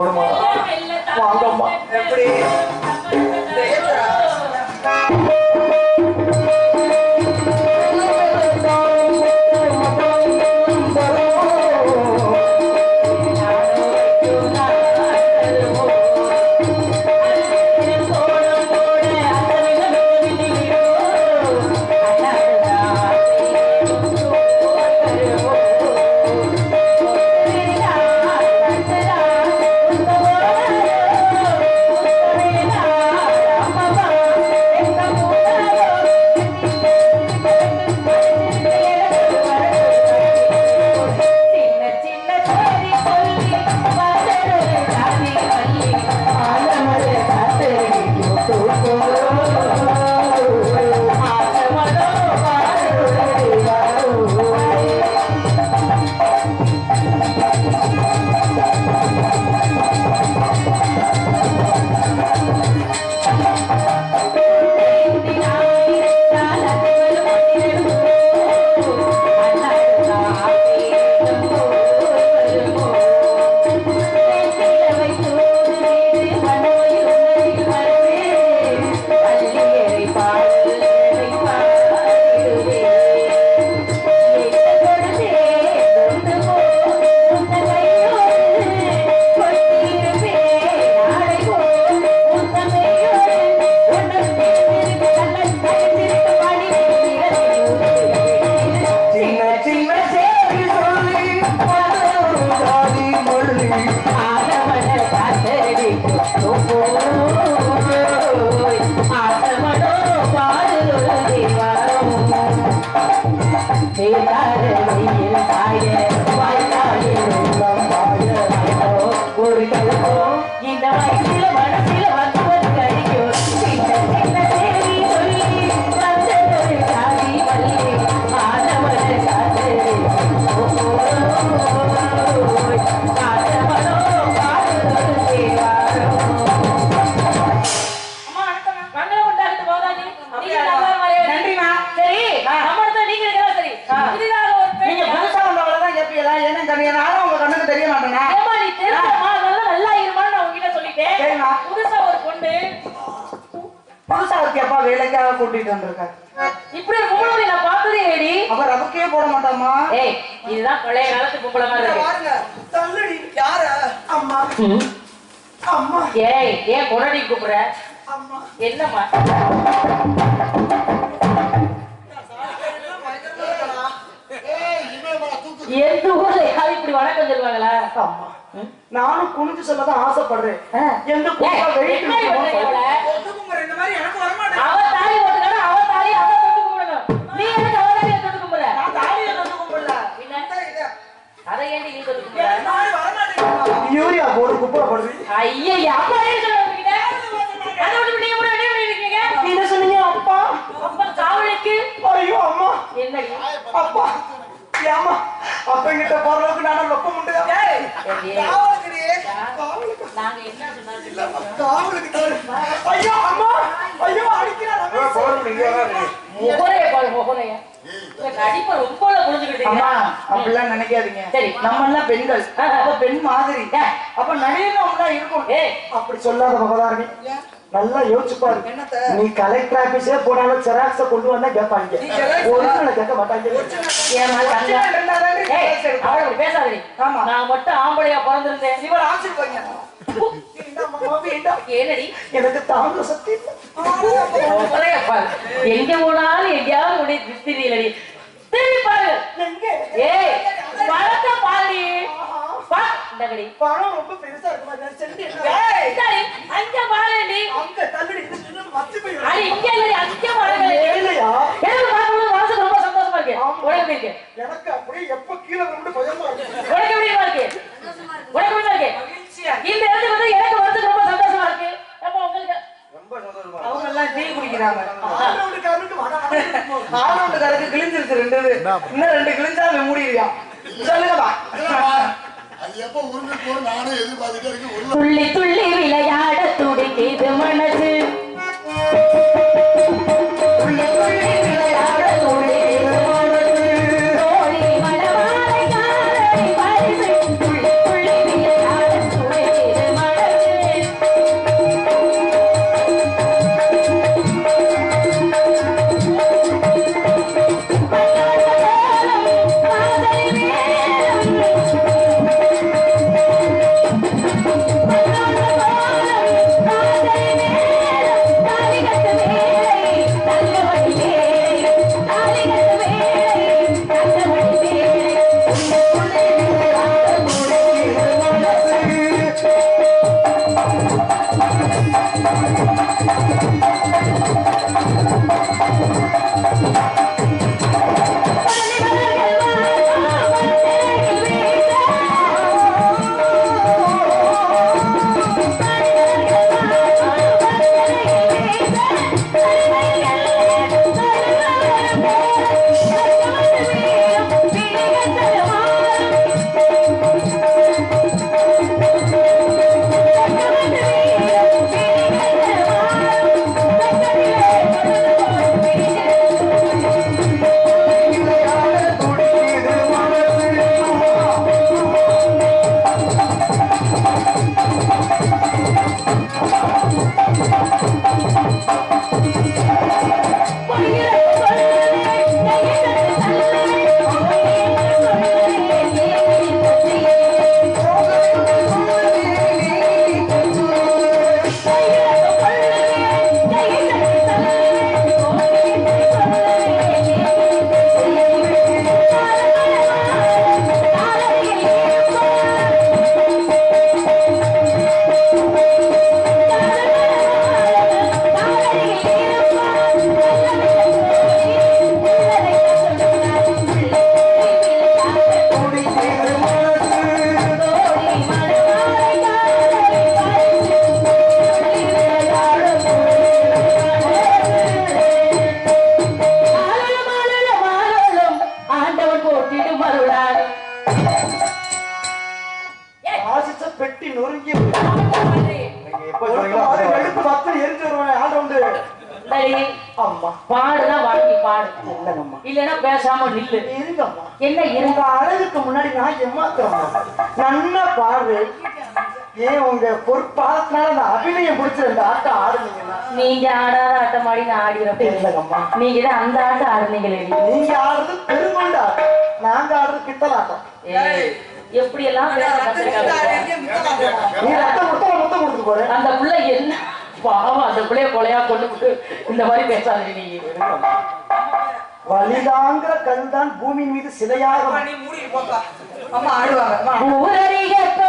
வாங்கம்மா எப்படி இந்த ஒரு கேப்பா வேலைக்காக கூட்டிட்டு வந்திருக்காரு. அவர் அதுக்கே போட மாட்டாமா இதுதான் பழைய காலத்து பொம்பளை மாதிரி இருக்கு. பாருங்க தள்ளுடி யார? அம்மா. அம்மா. ஏய் ஏன் கொண்டாடி கூப்பிடுற? அம்மா. என்னம்மா? எந்த ஊர்ல யாரும் இப்படி வணக்கம் சொல்லுவாங்களா? அம்மா நானும் குனிஞ்சு சொல்லதான் ஆசைப்படுறேன். எந்த ஏய், போடு குப்பை போடுது ஐயா அப்பா என்ன உங்ககிட்ட? அதை விட்டு நீங்க கூட பண்ணிருக்கீங்க? நீ என்ன சொன்னீங்க அப்பா? அப்பா காவலுக்கு? ஐயோ அம்மா. என்ன அப்பா ஏம்மா அப்பங்கிட்ட போறதுக்கு நானும் வெப்ப முடியாது நாங்க என்ன சொன்னாலும் ஐயோ அம்மா ஐயோ அடிக்கிறாங்க முகரைய பாரு முகரைய நினைக்காதீங்க. சரி. நம்ம எல்லாம் பெண்கள் அப்ப பெண் மாதிரி. அப்ப நடிகை இருக்கும். ஏய் அப்படி சொல்லாத பகதாரணி நல்லா யோசிச்சு பாரு. நீ கலெக்டர் ஆபீஸே போனாலும் செராக்ஸ கொண்டு வந்தா கேட்பாங்க ஒரிஜினல் கேட்க மாட்டாங்க. பேசாதடி. ஆமா. நான் மட்டும் ஆம்பளையா பிறந்திருந்தேன். இவள் ஆசிர்வாங்க என்னடி? எனக்கு தாங்க பாரு எங்க போனாலும் எங்கேயாவது முடி திஸ்திரியலடி திரும்பி பாரு எங்க ஏய் பழத்தை பாருடி. இந்தகடி பணம் ரொம்ப பெருசா இருக்கு அங்க பாருடி. அங்க தள்ளுடி மத்தி போய் அடி இங்க இல்லடி அங்க பாருங்க இல்லையா எனக்கு பார்க்கும்போது மனசுக்கு ரொம்ப சந்தோஷமா இருக்கு உனக்கு எப்படி இருக்கு எனக்கு அப்படியே எப்ப கீழே விழுந்து பயமா இருக்கு உனக்கு எப்படி இருக்கு உனக்கு எப்படி இருக்கு இந்த இடத்துக்கு வந்து எனக்கு மனசுக்கு ரொம்ப சந்தோஷமா இருக்கு அப்ப உங்களுக்கு அவங்க எல்லாம் டீ குடிக்கிறாங்க ஆனவண்டுக்காரருக்கு கிழிஞ்சிருச்சு ரெண்டு இது. இன்னும் ரெண்டு கிழிஞ்சா அவன் மூடிடுவியா சொல்லுங்கப்பா. துள்ளி துள்ளி விளையாட துடிக்கிது மனசு. இல்லைன்னா பேசாம நில்லு. இருங்கம்மா. என்ன இருங்க? அழகுக்கு முன்னாடி நான் ஏமாத்துறேம்மா. நல்ல பார்வை ஏன் உங்க பொறுப்பாதத்தினால அந்த அபிநயம் பிடிச்ச இந்த ஆட்டம் ஆடுனீங்கன்னா? நீங்க ஆடாத ஆட்டம் ஆடி நான் ஆடிறப்ப இல்லங்கம்மா. நீங்க தான் அந்த ஆட்டம் ஆடுனீங்களே. நீங்க ஆடுறது ஆட்டம். நாங்க ஆடுறது ஏய், எப்படி எல்லாம் நீ அந்த புள்ள என்ன? பாவம் அந்த புள்ளைய கொலையா கொண்டு விட்டு இந்த மாதிரி பேசாதீங்க நீங்க வலிதாங்கிற கல்தான் பூமி மீது சிலையாக ஊரறிய பேரெடுத்த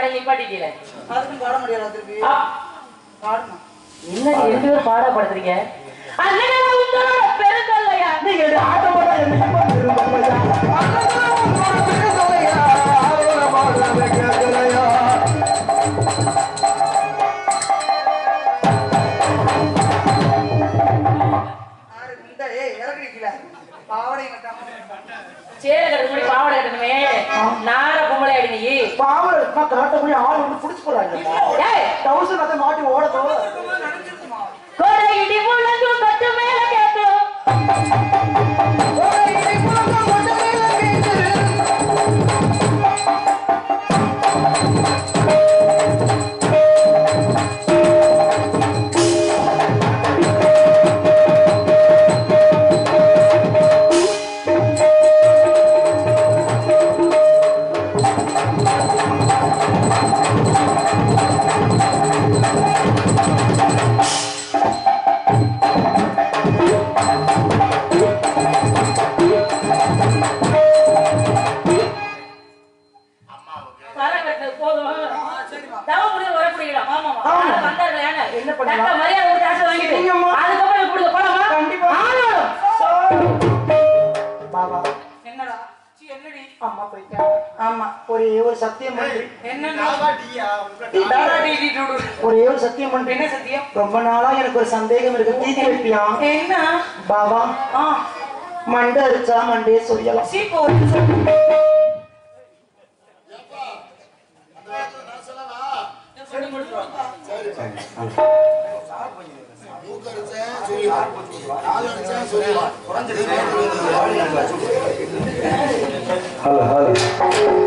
ஆளு வந்த மடை நிப்பாட்டிட்டீங்க ஆ. என்னடி ரெண்டு பேரும் அண்ணன் பெருந்தல்லையா? ஆட்டம் போட்டா இருக்குமா, காட்டக்கூடிய ஆள் வந்து புடிச்சு போறாங்கம்மா. ஏய் டவுசர் அதை மாட்டி ஓட போக ஆமா ஆமா. ஒரு காசு என்னடா ஒரே ஒரு சத்தியம் ஒரே என்ன சத்தியம்? ரொம்ப நாளா எனக்கு ஒரு சந்தேகம் இருக்கு. தீதி வைப்பியா? என்ன? பாபா மண்டை அடிச்சா மண்டையே சொல்லலாம் ஹலோ ஹலோ